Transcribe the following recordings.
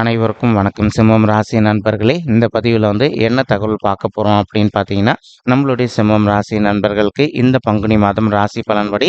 அனைவருக்கும் வணக்கம். சிம்மம் ராசி நண்பர்களே இந்த பதிவில் வந்து என்ன தகவல் பார்க்க போகிறோம் அப்படின்னு பார்த்தீங்கன்னா நம்மளுடைய சிம்மம் ராசி நண்பர்களுக்கு இந்த பங்குனி மாதம் ராசி பலன்படி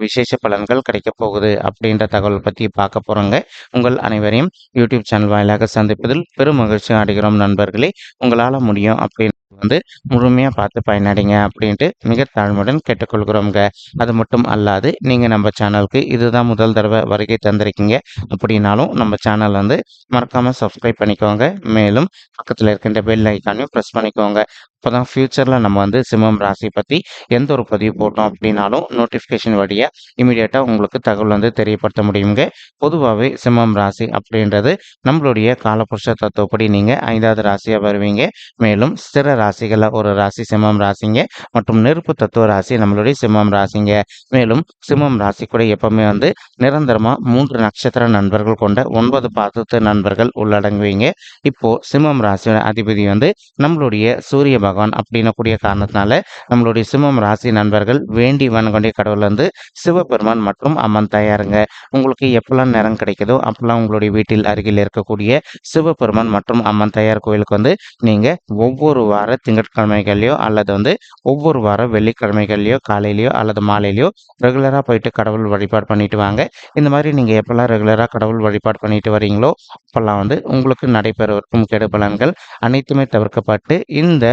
விசேஷ பலன்கள் கிடைக்க போகுது அப்படின்ற தகவல் பற்றி பார்க்க போகிறோங்க உங்கள் அனைவரையும் யூடியூப் சேனல் வாயிலாக சந்திப்பதில் பெரும் மகிழ்ச்சி அடைகிறோம் நண்பர்களே. உங்களால் முடியும் அப்படின்னு வந்து முழுமையாக பார்த்து பயனடைங்க அப்படின்ட்டு மிக தாழ்மையுடன் கேட்டுக்கொள்கிறோங்க அது மட்டும் அல்லாது நீங்கள் நம்ம சேனலுக்கு இதுதான் முதல் தடவை வருகை தந்திருக்கீங்க அப்படின்னாலும் நம்ம சேனல் வந்து மறக்காமல் சப்ஸ்கிரைப் பண்ணிக்கோங்க. மேலும் பக்கத்தில் இருக்கின்ற பெல் ஐக்கானையும் ப்ரெஸ் பண்ணிக்கோங்க. அப்போ தான் ஃப்யூச்சரில் நம்ம வந்து சிம்மம் ராசி பற்றி எந்த ஒரு பதிவு போட்டோம் அப்படின்னாலும் நோட்டிஃபிகேஷன் வழியாக இமீடியட்டாக உங்களுக்கு தகவல் வந்து தெரியப்படுத்த முடியுங்க. பொதுவாகவே சிம்மம் ராசி அப்படின்றது நம்மளுடைய காலபுருஷ தத்துவப்படி நீங்கள் ஐந்தாவது ராசியாக வருவீங்க. மேலும் ஸ்திர ராசிகளில் ஒரு ராசி சிம்மம் ராசிங்க மற்றும் நெருப்பு தத்துவ ராசி நம்மளுடைய சிம்மம் ராசிங்க. மேலும் சிம்மம் ராசி கூட எப்பவுமே வந்து நிரந்தரமாக மூன்று நட்சத்திர நண்பர்கள் கொண்ட ஒன்பது பாதத்து நண்பர்கள் உள்ளடங்குவீங்க. இப்போ சிம்மம் ராசியோட அதிபதி வந்து நம்மளுடைய சூரிய பகவான் அப்படின்னக்கூடிய காரணத்தினால நம்மளுடைய சிம்மம் ராசி நண்பர்கள் வேண்டி வணங்கொண்டிய கடவுள் வந்து சிவபெருமான் மற்றும் அம்மன் தயாருங்க. உங்களுக்கு எப்பெல்லாம் நேரம் கிடைக்குதோ அப்பெல்லாம் உங்களுடைய வீட்டில் அருகில் இருக்கக்கூடிய சிவபெருமான் மற்றும் அம்மன் தயார் கோயிலுக்கு வந்து நீங்கள் ஒவ்வொரு வார திங்கட்கிழமைகள்லையோ அல்லது வந்து ஒவ்வொரு வாரம் வெள்ளிக்கிழமைகள்லையோ காலையிலையோ அல்லது மாலையிலையோ ரெகுலராக போயிட்டு கடவுள் வழிபாடு பண்ணிட்டு வாங்க. இந்த மாதிரி நீங்கள் எப்பெல்லாம் ரெகுலராக கடவுள் வழிபாடு பண்ணிட்டு வரீங்களோ அப்போல்லாம் வந்து உங்களுக்கு நடைபெறவிருக்கும் கெடுபலன்கள் அனைத்துமே தவிர்க்கப்பட்டு இந்த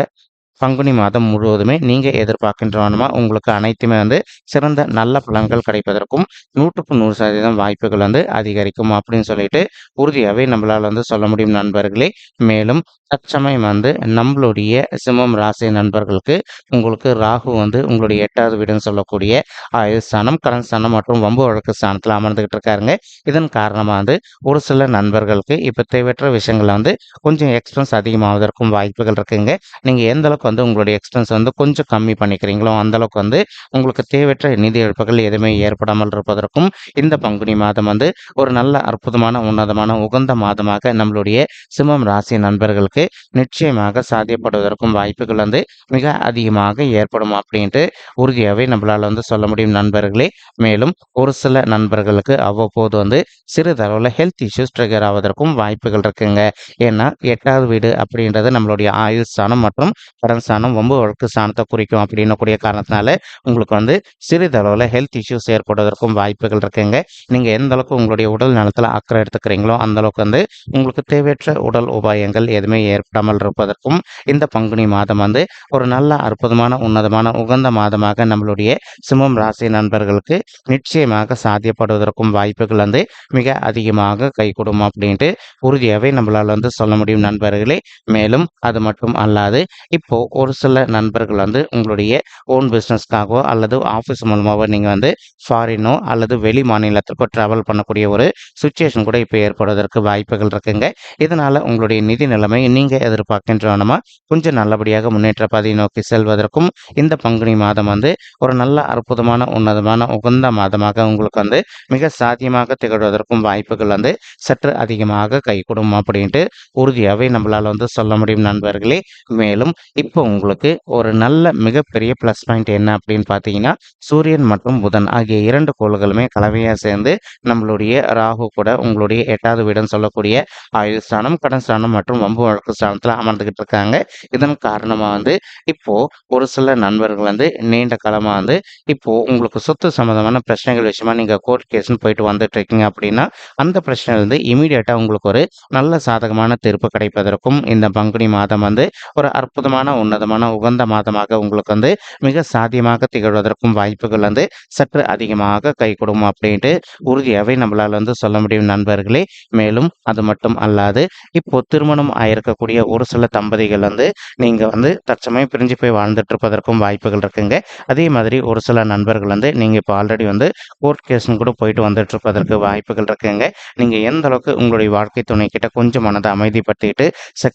பங்குனி மாதம் முழுவதுமே நீங்கள் எதிர்பார்க்கின்றவனமா? உங்களுக்கு அனைத்துமே வந்து சிறந்த நல்ல பலன்கள் கிடைப்பதற்கும் நூற்றுக்கு நூறு சதவீதம் வாய்ப்புகள் வந்து அதிகரிக்கும் அப்படின்னு சொல்லிட்டு உறுதியாகவே நம்மளால் வந்து சொல்ல முடியும் நண்பர்களே. மேலும் தற்சமயம் வந்து நம்மளுடைய சிம்மம் ராசி நண்பர்களுக்கு உங்களுக்கு ராகு வந்து உங்களுடைய எட்டாவது வீடுன்னு சொல்லக்கூடிய ஆயுள் ஸ்தானம் கடன் ஸ்தானம் மற்றும் வம்பு வழக்கு ஸ்தானத்தில் அமர்ந்துகிட்டு இருக்காருங்க. இதன் காரணமாக வந்து ஒரு சில நண்பர்களுக்கு இப்போ தேவையற்ற விஷயங்கள் வந்து கொஞ்சம் எக்ஸ்பென்ஸ் அதிகமாவதற்கும் வாய்ப்புகள் இருக்குங்க. நீங்கள் எந்த அளவுக்கு வந்து உங்களுடைய எக்ஸ்பென்ஸ் வந்து கொஞ்சம் கம்மி பண்ணிக்கிறீங்களோ அந்த அளவுக்கு வந்து உங்களுக்கு தேவையற்ற நிதி இழப்புகள் எதுவுமே ஏற்படாமல் இருப்பதற்கும் இந்த பங்குனி மாதம் வந்து ஒரு நல்ல அற்புதமான உன்னதமான உகந்த மாதமாக நம்மளுடைய சிம்மம் ராசி நண்பர்களுக்கு நிச்சயமாக சாத்தியப்படுவதற்கும் வாய்ப்புகள் வந்து மிக அதிகமாக ஏற்படும் அப்படின்ட்டு உறுதியாகவே நம்மளால் வந்து சொல்ல முடியும் நண்பர்களே. மேலும் ஒரு சில நண்பர்களுக்கு அவ்வப்போது வந்து சிறிதளவில் ஹெல்த் இஷ்யூஸ் ட்ரிகர் ஆவதற்கும் வாய்ப்புகள் இருக்குங்க. ஏன்னா எட்டாவது வீடு அப்படின்றது நம்மளுடைய ஆயுள் ஸ்தானம் மற்றும் கடன் ஸ்தானம் வம்பு வழக்கு ஸ்தானத்தை குறிக்கும் அப்படின்னக்கூடிய காரணத்தினால உங்களுக்கு வந்து சிறிதளவில் ஹெல்த் இஷ்யூஸ் ஏற்படுவதற்கும் வாய்ப்புகள் இருக்குங்க. நீங்கள் எந்த அளவுக்கு உங்களுடைய உடல் நலத்தில் அக்கறை எடுத்துக்கிறீங்களோ அந்த அளவுக்கு வந்து உங்களுக்கு தேவையற்ற உடல் உபாயங்கள் எதுவுமே ஏற்படாமல் இருப்பதற்கும் இந்த பங்குனி மாதம் வந்து ஒரு நல்ல அற்புதமான உன்னதமான உகந்த மாதமாக நம்மளுடைய சிம்மம் ராசி நண்பர்களுக்கு நிச்சயமாக சாத்தியப்படுவதற்கும் வாய்ப்புகள் வந்து மிக அதிகமாக கைகூடும் அப்படின்ட்டு உறுதியாகவே நம்மளால் வந்து சொல்ல முடியும் நண்பர்களே. மேலும் அது மட்டும் அல்லாது இப்போ ஒரு சில நண்பர்கள் வந்து உங்களுடைய ஓன் பிஸ்னஸ்க்காகவோ அல்லது ஆஃபீஸ் மூலமாகவோ நீங்கள் வந்து ஃபாரினோ அல்லது வெளி மாநிலத்திற்கோ ட்ராவல் பண்ணக்கூடிய ஒரு சுச்சுவேஷன் கூட இப்போ ஏற்படுவதற்கு வாய்ப்புகள் இருக்குங்க. இதனால் உங்களுடைய நிதி நிலைமை நீங்கள் எதிர்பார்க்கின்றனமா? கொஞ்சம் நல்லபடியாக முன்னேற்ற பாதையை நோக்கி செல்வதற்கும் இந்த பங்குனி மாதம் வந்து ஒரு நல்ல அற்புதமான உன்னதமான உகந்த மாதமாக உங்களுக்கு வந்து மிக சாத்தியமாக திகழ்வதற்கும் வாய்ப்புகள் வந்து சற்று அதிகமாக கைகூடும் அப்படின்ட்டு உறுதியாகவே நம்மளால் வந்து சொல்ல முடியும் நண்பர்களே. மேலும் இப்போ இப்போ உங்களுக்கு ஒரு நல்ல மிகப்பெரிய ப்ளஸ் பாயிண்ட் என்ன அப்படின்னு பார்த்தீங்கன்னா சூரியன் மற்றும் புதன் ஆகிய இரண்டு கோள்களுமே கலவையாக சேர்ந்து நம்மளுடைய ராகு கூட உங்களுடைய எட்டாவது வீடுன்னு சொல்லக்கூடிய ஆயுள் ஸ்தானம் கடன் ஸ்தானம் மற்றும் வம்பு வழக்கு ஸ்தானத்தில் அமர்ந்துகிட்டு இருக்காங்க. இதன் காரணமாக வந்து இப்போ ஒரு சில நண்பர்கள் வந்து நீண்ட காலமாக வந்து இப்போ உங்களுக்கு சொத்து சம்மந்தமான பிரச்சனைகள் விஷயமா நீங்கள் கோர்ட் கேஸ்னு போயிட்டு வந்துட்டு இருக்கீங்க அப்படின்னா அந்த பிரச்சனை வந்து இமீடியட்டாக உங்களுக்கு ஒரு நல்ல சாதகமான தீர்ப்பு கிடைப்பதற்கும் இந்த பங்குனி மாதம் வந்து ஒரு அற்புதமான உன்னதமான உகந்த மாதமாக உங்களுக்கு வந்து மிக சாத்தியமாக திகழ்வதற்கும் வாய்ப்புகள் வந்து சற்று அதிகமாக கை கொடுக்கும் அப்படின்ட்டு உறுதியாகவே நம்மளால் வந்து சொல்ல முடியும் நண்பர்களே. மேலும் அது மட்டும் அல்லாது இப்போ திருமணம் ஆயிருக்கக்கூடிய ஒரு சில தம்பதிகள் வந்து நீங்கள் வந்து தற்சமயம் பிரிஞ்சு போய் வாழ்ந்துட்டு இருப்பதற்கும் வாய்ப்புகள் இருக்குங்க. அதே மாதிரி ஒரு சில நண்பர்கள் வந்து நீங்கள் இப்போ ஆல்ரெடி வந்து கோர்ட் கேஸ்னு கூட போயிட்டு வந்துட்டு இருப்பதற்கு வாய்ப்புகள் இருக்குங்க. நீங்கள் எந்த அளவுக்கு உங்களுடைய வாழ்க்கை துணை கிட்ட கொஞ்சம் மனதை அமைதிப்படுத்திட்டு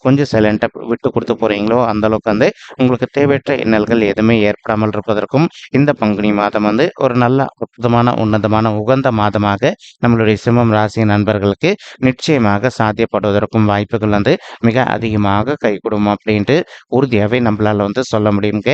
கொஞ்சம் சைலண்ட்டாக விட்டு கொடுத்து போகிறீங்களோ அந்த அளவுக்கு வந்து உங்களுக்கு தேவையற்ற இன்னல்கள் எதுவுமே ஏற்படாமல் இருப்பதற்கும் இந்த பங்குனி மாதம் வந்து ஒரு நல்ல அற்புதமான உன்னதமான உகந்த மாதமாக நம்மளுடைய சிம்மம் ராசி நண்பர்களுக்கு நிச்சயமாக சாத்தியப்படுவதற்கும் வாய்ப்புகள் வந்து மிக அதிகமாக கைகூடும் அப்படின்ட்டு உறுதியாகவே நம்மளால் வந்து சொல்ல முடியுங்க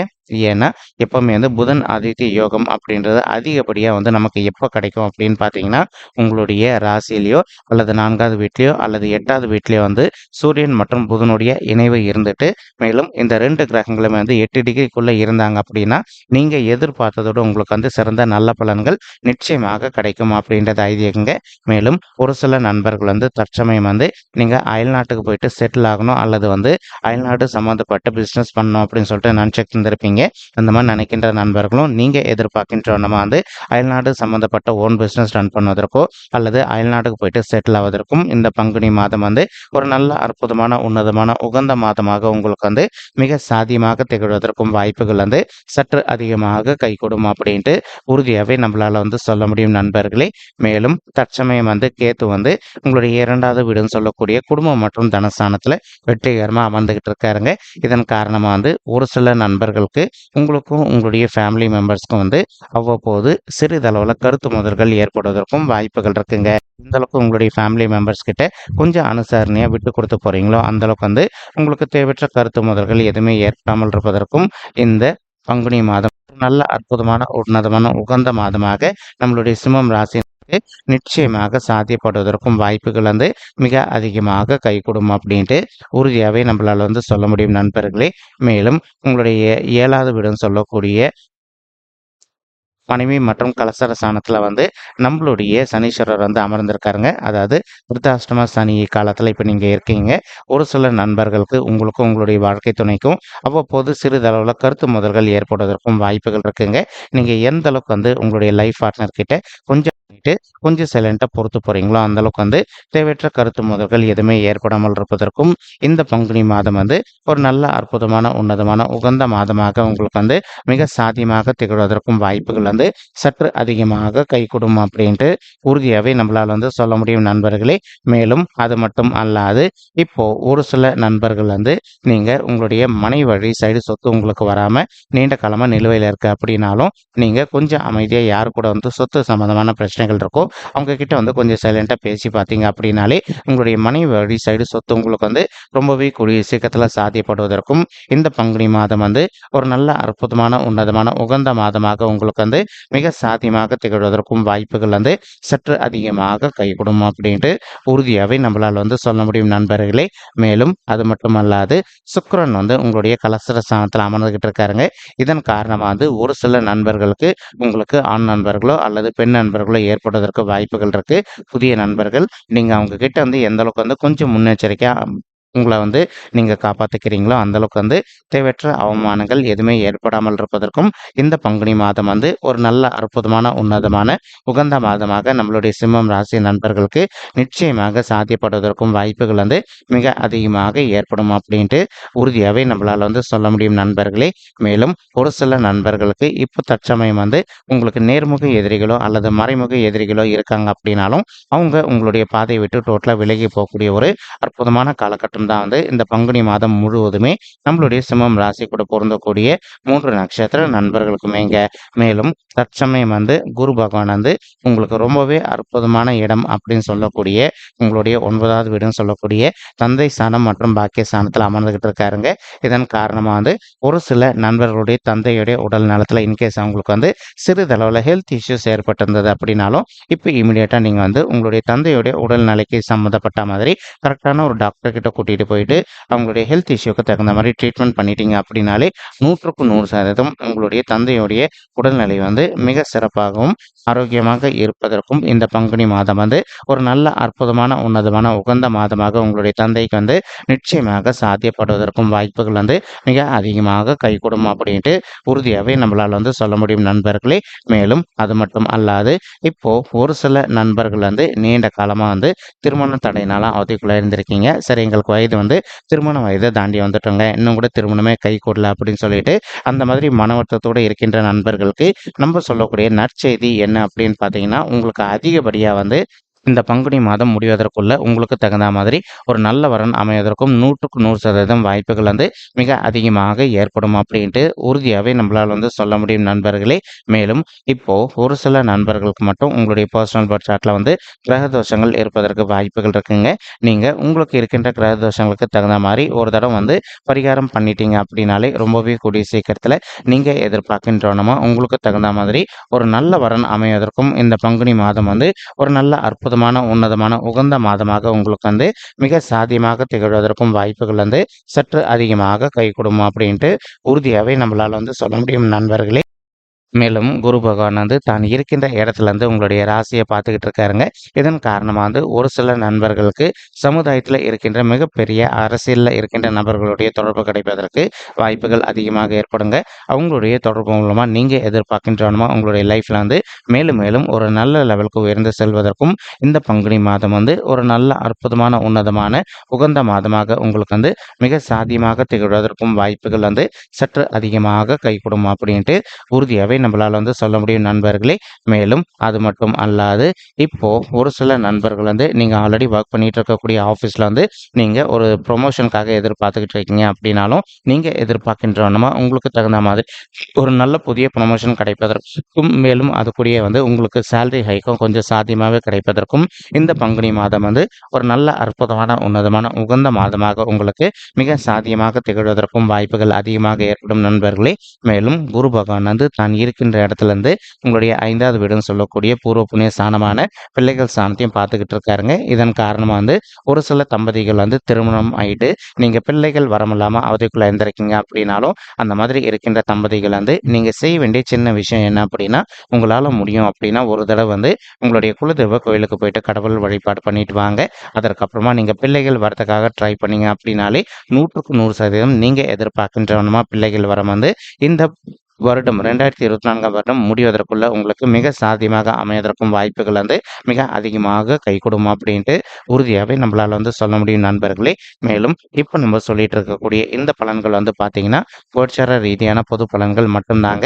ஏன்னா எப்போவுமே வந்து புதன் ஆதித்ய யோகம் அப்படின்றது அதிகப்படியாக வந்து நமக்கு எப்போ கிடைக்கும் அப்படின்னு பார்த்தீங்கன்னா உங்களுடைய ராசியிலையோ அல்லது நான்காவது வீட்லேயோ அல்லது எட்டாவது வீட்லேயோ வந்து சூரியன் மற்றும் புதனுடைய இணைவு இருந்துட்டு மேலும் இந்த ரெண்டு கிரகங்களுமே வந்து எட்டு டிகிரிக்குள்ளே இருந்தாங்க அப்படின்னா நீங்கள் எதிர்பார்த்ததோட உங்களுக்கு வந்து சிறந்த நல்ல பலன்கள் நிச்சயமாக கிடைக்கும் அப்படின்றது ஐதீகங்க மேலும் ஒரு சில நண்பர்கள் வந்து தற்சமயம் வந்து நீங்கள் அயல்நாட்டுக்கு போயிட்டு செட்டில் ஆகணும் அல்லது வந்து அயல்நாடு சம்மந்தப்பட்ட பிஸ்னஸ் பண்ணணும் அப்படின்னு சொல்லிட்டு நினச்சிட்டு இருந்திருப்பீங்க. அந்த மாதிரி நினைக்கின்ற நண்பர்களும் நீங்கள் எதிர்பார்க்கின்ற நம்ம வந்து அயல்நாடு சம்மந்தப்பட்ட ஓன் பிஸ்னஸ் ரன் பண்ணுவதற்கோ அல்லது அயல்நாட்டுக்கு போயிட்டு செட்டில் ஆவதற்கும் இந்த பங்குனி மாதம் வந்து ஒரு நல்ல அற்புதமான உன்னதமான உகந்த மாதமாக உங்களுக்கு வந்து மிக சாதியமாக திகழ்வதற்கும் வாய்ப்புகள் வந்து சற்று அதிகமாக கைகூடும் அப்படின்ட்டு உறுதியாகவே நம்மளால் வந்து சொல்ல முடியும் நண்பர்களே. மேலும் தற்சமயம் வந்து கேத்து வந்து உங்களுடைய இரண்டாவது வீடுன்னு சொல்லக்கூடிய குடும்பம் மற்றும் தனஸ்தானத்தில் வெற்றிகரமாக அமர்ந்துகிட்டு இருக்காருங்க. இதன் காரணமாக வந்து ஒரு சில நண்பர்களுக்கு உங்களுக்கும் உங்களுடைய ஃபேமிலி மெம்பர்ஸ்க்கும் வந்து அவ்வப்போது சிறிதளவில் கருத்து முதல்கள் ஏற்படுவதற்கும் வாய்ப்புகள் இருக்குங்க. எந்த அளவுக்கு உங்களுடைய ஃபேமிலி மெம்பர்ஸ் கிட்ட கொஞ்சம் அனுசரணையாக விட்டு கொடுத்து போகிறீங்களோ அந்தளவுக்கு வந்து உங்களுக்கு தேவையற்ற கருத்து முதல்கள் எதுவுமே ஏற்படாமல் இருப்பதற்கும் இந்த பங்குனி மாதம் நல்ல அற்புதமான உன்னதமான உகந்த மாதமாக நம்மளுடைய சிம்மம் ராசி நிச்சயமாக சாத்தியப்படுவதற்கும் வாய்ப்புகள் வந்து மிக அதிகமாக கைகூடும் அப்படின்ட்டு உறுதியாகவே நம்மளால் வந்து சொல்ல முடியும் நண்பர்களே. மேலும் உங்களுடைய ஏழாவது வீடுன்னு சொல்லக்கூடிய மனைவி மற்றும் கலசர சாணத்தில் வந்து நம்மளுடைய சனீஸ்வரர் வந்து அமர்ந்திருக்காருங்க. அதாவது விருத்தாஷ்டம சனி காலத்தில் இப்போ நீங்கள் இருக்கீங்க. ஒரு சில நண்பர்களுக்கு உங்களுக்கும் உங்களுடைய வாழ்க்கை துணைக்கும் அவ்வப்போது சிறிதளவில் கருத்து முதல்கள் ஏற்படுவதற்கும் வாய்ப்புகள் இருக்குங்க. நீங்கள் எந்த அளவுக்கு வந்து உங்களுடைய லைஃப் பார்ட்னர் கிட்ட கொஞ்சம் பண்ணிட்டு கொஞ்சம் சைலண்ட்டாக பொறுத்து போகிறீங்களோ அந்தளவுக்கு வந்து தேவையற்ற கருத்து முதல்கள் எதுவுமே ஏற்படாமல் இருப்பதற்கும் இந்த பங்குனி மாதம் வந்து ஒரு நல்ல அற்புதமான உன்னதமான உகந்த மாதமாக உங்களுக்கு வந்து மிக சாத்தியமாக திகழ்வதற்கும் வாய்ப்புகள் வந்து சற்று அதிகமாக கைகூடும் அப்படின்ட்டு உறுதியாகவே நம்மளால் வந்து சொல்ல முடியும் நண்பர்களே. மேலும் அது மட்டும் அல்லாது இப்போ ஒரு சில நண்பர்கள் வந்து நீங்கள் உங்களுடைய மனை வழி சைடு சொத்து உங்களுக்கு வராமல் நீண்ட காலமாக நிலுவையில் இருக்குது அப்படின்னாலும் நீங்கள் கொஞ்சம் அமைதியாக யார் கூட வந்து சொத்து சம்மந்தமான பிரச்சனைகள் இருக்கோ அவங்க கிட்ட வந்து கொஞ்சம் சைலண்ட்டாக பேசி பார்த்தீங்க அப்படின்னாலே உங்களுடைய மனைவி வழி சைடு சொத்து உங்களுக்கு வந்து ரொம்பவே கூடிய சீக்கிரத்தில் சாத்தியப்படுவதற்கும் இந்த பங்குனி மாதம் வந்து ஒரு நல்ல அற்புதமான உன்னதமான உகந்த மாதமாக உங்களுக்கு வந்து மிக சாத்தியமாக திகழ்வதற்கும் வாய்ப்புகள் வந்து சற்று அதிகமாக கைகூடும் அப்படின்ட்டு உறுதியாகவே நம்மளால் வந்து சொல்ல முடியும் நண்பர்களே. மேலும் அது மட்டுமல்லாது சுக்கரன் வந்து உங்களுடைய கலசர ஸ்தானத்தில் அமர்ந்துகிட்டு இருக்காருங்க. இதன் காரணமாக வந்து ஒரு சில நண்பர்களுக்கு உங்களுக்கு ஆண் நண்பர்களோ அல்லது பெண் நண்பர்களோ ஏற்படுவதற்கு வாய்ப்புகள் இருக்குது புதிய நண்பர்கள் நீங்கள் அவங்க கிட்ட வந்து எந்த அளவுக்கு வந்து கொஞ்சம் முன்னெச்சரிக்கையாக உங்களை வந்து நீங்கள் காப்பாற்றிக்கிறீங்களோ அந்தளவுக்கு வந்து தேவையற்ற அவமானங்கள் எதுவுமே ஏற்படாமல் இருப்பதற்கும் இந்த பங்குனி மாதம் வந்து ஒரு நல்ல அற்புதமான உன்னதமான உகந்த மாதமாக நம்மளுடைய சிம்மம் ராசி நண்பர்களுக்கு நிச்சயமாக சாத்தியப்படுவதற்கும் வாய்ப்புகள் வந்து மிக அதிகமாக ஏற்படும் அப்படின்ட்டு உறுதியாகவே நம்மளால் வந்து சொல்ல முடியும் நண்பர்களே. மேலும் ஒரு சில நண்பர்களுக்கு இப்போ தற்சமயம் வந்து உங்களுக்கு நேர்முக எதிரிகளோ அல்லது மறைமுக எதிரிகளோ இருக்காங்க அப்படின்னாலும் அவங்க உங்களுடைய பாதையை விட்டு டோட்டலாக விலகி போகக்கூடிய ஒரு அற்புதமான காலகட்டம் மட்டும்தான் வந்து இந்த பங்குனி மாதம் முழுவதுமே நம்மளுடைய சிம்மம் ராசி கூட பொருந்தக்கூடிய மூன்று நட்சத்திர நண்பர்களுக்குமேங்க மேலும் தற்சமயம் வந்து குரு பகவான் வந்து உங்களுக்கு ரொம்பவே அற்புதமான இடம் அப்படின்னு சொல்லக்கூடிய உங்களுடைய ஒன்பதாவது வீடுன்னு சொல்லக்கூடிய தந்தை ஸ்தானம் மற்றும் பாக்கிய ஸ்தானத்தில் அமர்ந்துகிட்டு இருக்காருங்க. இதன் காரணமாக வந்து ஒரு சில நண்பர்களுடைய தந்தையுடைய உடல் நலத்தில் இன்கேஸ் அவங்களுக்கு வந்து சிறிதளவில் ஹெல்த் இஷ்யூஸ் ஏற்பட்டிருந்தது அப்படின்னாலும் இப்போ இமீடியட்டாக நீங்கள் வந்து உங்களுடைய தந்தையுடைய உடல்நிலைக்கு சம்மந்தப்பட்ட மாதிரி கரெக்டான ஒரு டாக்டர் கிட்ட கூட்டிகிட்டு போயிட்டு அவங்களுடைய ஹெல்த் இஷ்யூக்கு தகுந்த மாதிரி ட்ரீட்மெண்ட் பண்ணிட்டீங்க அப்படின்னாலே நூற்றுக்கு நூறு சதவீதம் உங்களுடைய தந்தையுடைய உடல்நிலை வந்து மிக சிறப்பாகவும் ஆரோக்கியமாக இருப்பதற்கும் இந்த பங்குனி மாதம் வந்து ஒரு நல்ல அற்புதமான உன்னதமான உகந்த மாதமாக உங்களுடைய தந்தைக்கு வந்து நிச்சயமாக சாத்தியப்படுவதற்கும் வாய்ப்புகள் வந்து மிக அதிகமாக கைகூடும் அப்படின்ட்டு உறுதியாகவே நம்மளால் வந்து சொல்ல முடியும் நண்பர்களே. மேலும் அது மட்டும் அல்லாது இப்போ ஒரு சில நண்பர்கள் வந்து நீண்ட காலமாக வந்து திருமண தடையினால அவதிக்குள்ளே இருந்திருக்கீங்க சரி எங்களுக்கு வயது வந்து திருமண வயதை தாண்டி வந்துட்டோங்க. இன்னும் கூட திருமணமே கை கூடல அப்படின்னு சொல்லிட்டு அந்த மாதிரி மனவர்த்தத்தோடு இருக்கின்ற நண்பர்களுக்கு நம்ம சொல்லக்கூடிய நற்செய்தி என்ன அப்படின்னு பார்த்தீங்கன்னா உங்களுக்கு அதிகப்படியாக வந்து இந்த பங்குனி மாதம் முடிவதற்குள்ள உங்களுக்கு தகுந்த மாதிரி ஒரு நல்ல வரன் அமைவதற்கும் நூற்றுக்கு நூறு சதவீதம் வாய்ப்புகள் வந்து மிக அதிகமாக ஏற்படும் அப்படின்ட்டு உறுதியாகவே நம்மளால் வந்து சொல்ல முடியும் நண்பர்களே. மேலும் இப்போ ஒரு சில நண்பர்களுக்கு மட்டும் உங்களுடைய பர்சனல் பர்த் சார்ட்டில் வந்து கிரக தோஷங்கள் இருப்பதற்கு வாய்ப்புகள் இருக்குங்க. நீங்கள் உங்களுக்கு இருக்கின்ற கிரக தோஷங்களுக்கு தகுந்த மாதிரி ஒரு தடவை வந்து பரிகாரம் பண்ணிட்டீங்க அப்படின்னாலே ரொம்பவே கூடிய சீக்கிரத்தில் நீங்கள் எதிர்பார்க்கின்றோனமா உங்களுக்கு தகுந்த மாதிரி ஒரு நல்ல வரன் அமைவதற்கும் இந்த பங்குனி மாதம் வந்து ஒரு நல்ல அற்புதம் அற்புதமான உன்னதமான உகந்த மாதமாக உங்களுக்கு வந்து மிக சாத்தியமாக திகழ்வதற்கும் வாய்ப்புகள் வந்து சற்று அதிகமாக கை கொடுக்கும் அப்படின்ட்டு உறுதியாகவே நம்மளால் வந்து சொல்ல முடியும் நண்பர்களே. மேலும் குரு பகவான் வந்து தான் இருக்கின்ற இடத்துல இருந்து உங்களுடைய ராசியை பார்த்துக்கிட்டு இருக்காருங்க. இதன் காரணமாக வந்து ஒரு சில நண்பர்களுக்கு சமுதாயத்தில் இருக்கின்ற மிகப்பெரிய அரசியலில் இருக்கின்ற நபர்களுடைய தொடர்பு கிடைப்பதற்கு வாய்ப்புகள் அதிகமாக ஏற்படுங்க. அவங்களுடைய தொடர்பு மூலமாக நீங்கள் எதிர்பார்க்கின்றனமோ உங்களுடைய லைஃப்பில் வந்து மேலும் மேலும் ஒரு நல்ல லெவலுக்கு உயர்ந்து செல்வதற்கும் இந்த பங்குனி மாதம் வந்து ஒரு நல்ல அற்புதமான உன்னதமான உகந்த மாதமாக உங்களுக்கு வந்து மிக சாதியமாக திகழ்வதற்கும் வாய்ப்புகள் வந்து சற்று அதிகமாக கை அப்படின்ட்டு உறுதியாகவே நம்மளால் வந்து சொல்ல முடியும் நண்பர்களே. மேலும் அது மட்டும் அல்லாது இப்போ ஒரு சில நண்பர்கள் வந்து நீங்கள் ஆல்ரெடி ஒர்க் பண்ணிகிட்டு இருக்கக்கூடிய ஆஃபீஸில் வந்து நீங்கள் ஒரு ப்ரொமோஷனுக்காக எதிர்பார்த்துக்கிட்டு இருக்கீங்க அப்படின்னாலும் நீங்கள் எதிர்பார்க்கின்றனமா உங்களுக்கு தகுந்த மாதிரி ஒரு நல்ல புதிய ப்ரொமோஷன் கிடைப்பதற்கும் மேலும் அதுக்குரிய வந்து உங்களுக்கு சேலரி ஹைக்கும் கொஞ்சம் சாத்தியமாகவே கிடைப்பதற்கும் இந்த பங்குனி மாதம் வந்து ஒரு நல்ல அற்புதமான உன்னதமான உகந்த மாதமாக உங்களுக்கு மிக சாத்தியமாக திகழ்வதற்கும் வாய்ப்புகள் அதிகமாக ஏற்படும் நண்பர்களே. மேலும் குரு பகவான் வந்து தான் இருக்கின்ற இடத்துல இருந்து உங்களுடைய ஐந்தாவது வீடுன்னு சொல்லக்கூடிய பூர்வ புண்ணிய ஸ்தானமான பிள்ளைகள் ஸ்தானத்தையும் பார்த்துக்கிட்டு இருக்காருங்க. இதன் காரணமாக வந்து ஒரு சில தம்பதிகள் வந்து திருமணம் ஆகிட்டு நீங்கள் பிள்ளைகள் வரமில்லாமல் அவதிக்குள்ளே இருந்திருக்கீங்க அப்படின்னாலும் அந்த மாதிரி இருக்கின்ற தம்பதிகள் வந்து நீங்கள் செய்ய வேண்டிய சின்ன விஷயம் என்ன அப்படின்னா உங்களால் முடியும் அப்படின்னா ஒரு தடவை வந்து உங்களுடைய குலதெய்வ கோயிலுக்கு போயிட்டு கடவுள் வழிபாடு பண்ணிட்டு வாங்க. அதற்கப்புறமா நீங்கள் பிள்ளைகள் வரதுக்காக ட்ரை பண்ணீங்க அப்படின்னாலே நூற்றுக்கு நூறு சதவீதம் நீங்கள் எதிர்பார்க்கின்றவனமா பிள்ளைகள் வரம் வந்து இந்த வருடம் ரெண்டாயிரத்தி இருபத்தி நான்காம் வருடம் முடிவதற்குள்ள உங்களுக்கு மிக சாத்தியமாக அமைவதற்கும் வாய்ப்புகள் வந்து மிக அதிகமாக கை கொடுமா அப்படின்ட்டு உறுதியாகவே நம்மளால் வந்து சொல்ல முடியும் நண்பர்களே. மேலும் இப்போ நம்ம சொல்லிட்டு இருக்கக்கூடிய இந்த பலன்கள் வந்து பார்த்தீங்கன்னா கோச்சார ரீதியான பொது பலன்கள் மட்டும்தாங்க.